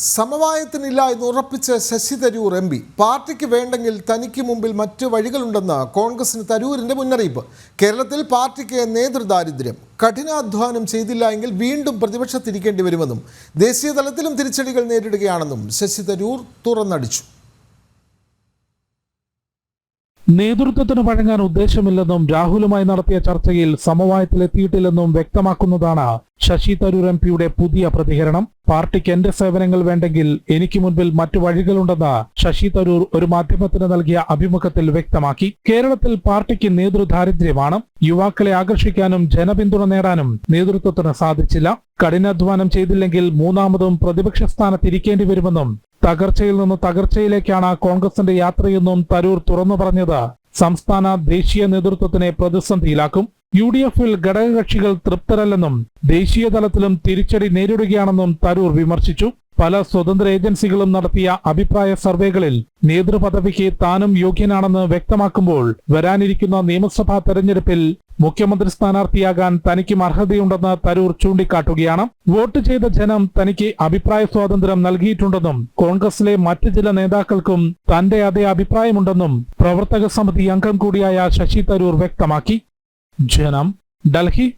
സമവായത്തിനില്ല എന്ന് ഉറപ്പിച്ച Sasi Tharoor M P. പാർട്ടിക്ക് വേണ്ടെങ്കിൽ തനിക്ക് മുമ്പിൽ മറ്റ് വഴികളുണ്ടെന്ന് കോൺഗ്രസിന് തരൂരിന്റെ മുന്നറിയിപ്പ്. കേരളത്തിൽ പാർട്ടിക്ക് നേതൃദാരിദ്ര്യം. കഠിനാധ്വാനം ചെയ്തില്ല എങ്കിൽ വീണ്ടും പ്രതിപക്ഷത്തിരിക്കേണ്ടി വരുമെന്നും ദേശീയ തലത്തിലും തിരിച്ചടികൾ നേരിടുകയാണെന്നും ശശി തരൂർ തുറന്നടിച്ചു. നേതൃത്വത്തിന് വഴങ്ങാൻ ഉദ്ദേശമില്ലെന്നും രാഹുലുമായി നടത്തിയ ചർച്ചയിൽ സമവായത്തിലെത്തിയിട്ടില്ലെന്നും വ്യക്തമാക്കുന്നതാണ് ശശി തരൂർ എം പിയുടെ പുതിയ പ്രതികരണം. പാർട്ടിക്ക് എന്റെ സേവനങ്ങൾ വേണ്ടെങ്കിൽ എനിക്ക് മുൻപിൽ മറ്റു വഴികളുണ്ടെന്ന് ശശി തരൂർ ഒരു മാധ്യമത്തിന് നൽകിയ അഭിമുഖത്തിൽ വ്യക്തമാക്കി. കേരളത്തിൽ പാർട്ടിക്ക് നേതൃദാരിദ്ര്യമാണ്. യുവാക്കളെ ആകർഷിക്കാനും ജനപിന്തുണ നേടാനും നേതൃത്വത്തിന് സാധിച്ചില്ല. കഠിനാധ്വാനം ചെയ്തില്ലെങ്കിൽ മൂന്നാമതും പ്രതിപക്ഷ സ്ഥാനത്തിരിക്കേണ്ടി വരുമെന്നും തകർച്ചയിൽ നിന്ന് തകർച്ചയിലേക്കാണ് കോൺഗ്രസിന്റെ യാത്രയെന്നും തരൂർ തുറന്നു പറഞ്ഞത്. സംസ്ഥാന ദേശീയ നേതൃത്വത്തിനെ പ്രതിസന്ധിയിലാക്കും. യു ഡി എഫിൽ ഘടകകക്ഷികൾ തൃപ്തരല്ലെന്നും ദേശീയ തലത്തിലും തിരിച്ചടി നേരിടുകയാണെന്നും തരൂർ വിമർശിച്ചു. പല സ്വതന്ത്ര ഏജൻസികളും നടത്തിയ അഭിപ്രായ സർവേകളിൽ നേതൃപദവിക്ക് താനും യോഗ്യനാണെന്ന് വ്യക്തമാക്കുമ്പോൾ വരാനിരിക്കുന്ന നിയമസഭാ തെരഞ്ഞെടുപ്പിൽ മുഖ്യമന്ത്രി സ്ഥാനാർത്ഥിയാകാൻ തനിക്കും അർഹതയുണ്ടെന്ന് തരൂർ ചൂണ്ടിക്കാട്ടുകയാണ്. വോട്ട് ചെയ്ത ജനം തനിക്ക് അഭിപ്രായ സ്വാതന്ത്ര്യം നൽകിയിട്ടുണ്ടെന്നും കോൺഗ്രസിലെ മറ്റ് ചില നേതാക്കൾക്കും തന്റെ അതേ അഭിപ്രായമുണ്ടെന്നും പ്രവർത്തക സമിതി അംഗം കൂടിയായ ശശി തരൂർ വ്യക്തമാക്കി. ജനം ഡൽഹി